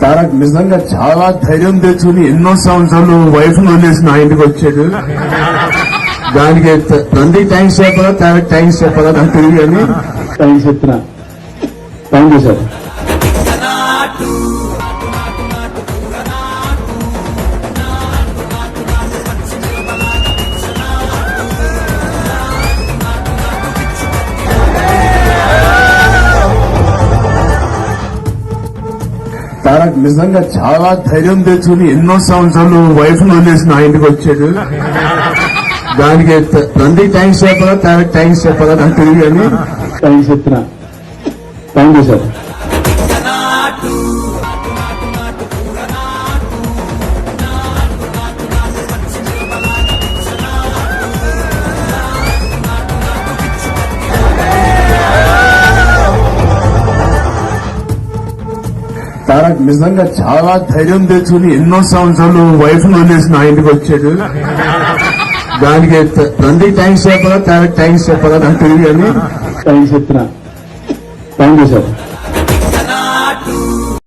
తారక్ నిజంగా చాలా ధైర్యం తెచ్చుకుని ఎన్నో సంవత్సరాలు వైఫ్ వదిలేసి నా ఇంటికి వచ్చాడు. దానికి తండ్రి థ్యాంక్స్ చెప్పాలా తారక్ థ్యాంక్స్ చెప్పాలా నాకు తెలియదు కానీ. థ్యాంక్స్ చెప్తున్నా థ్యాంక్ యూ సార్ తారక్ నిజంగా చాలా ధైర్యం తెచ్చుకుని ఎన్నో సంవత్సరాలు వైఫ్ వదిలేసి నా ఇంటికి వచ్చాడు. దానికి తండ్రి థ్యాంక్స్ చెప్పాలా తారక్ థ్యాంక్స్ చెప్పాలా నాకు తెలియదు థ్యాంక్స్ చెప్తున్నా థ్యాంక్ యూ సార్ తారక్ నిజంగా చాలా ధైర్యం తెచ్చుకుని ఎన్నో సంవత్సరాలు వైఫ్ వదిలేసి నా ఇంటికి వచ్చాడు. దానికి తండ్రి థ్యాంక్స్ చెప్పదా తారక్ థ్యాంక్స్ చెప్పదా నాకు తెలియదు థ్యాంక్స్ చెప్తున్నా థ్యాంక్ యూ సార్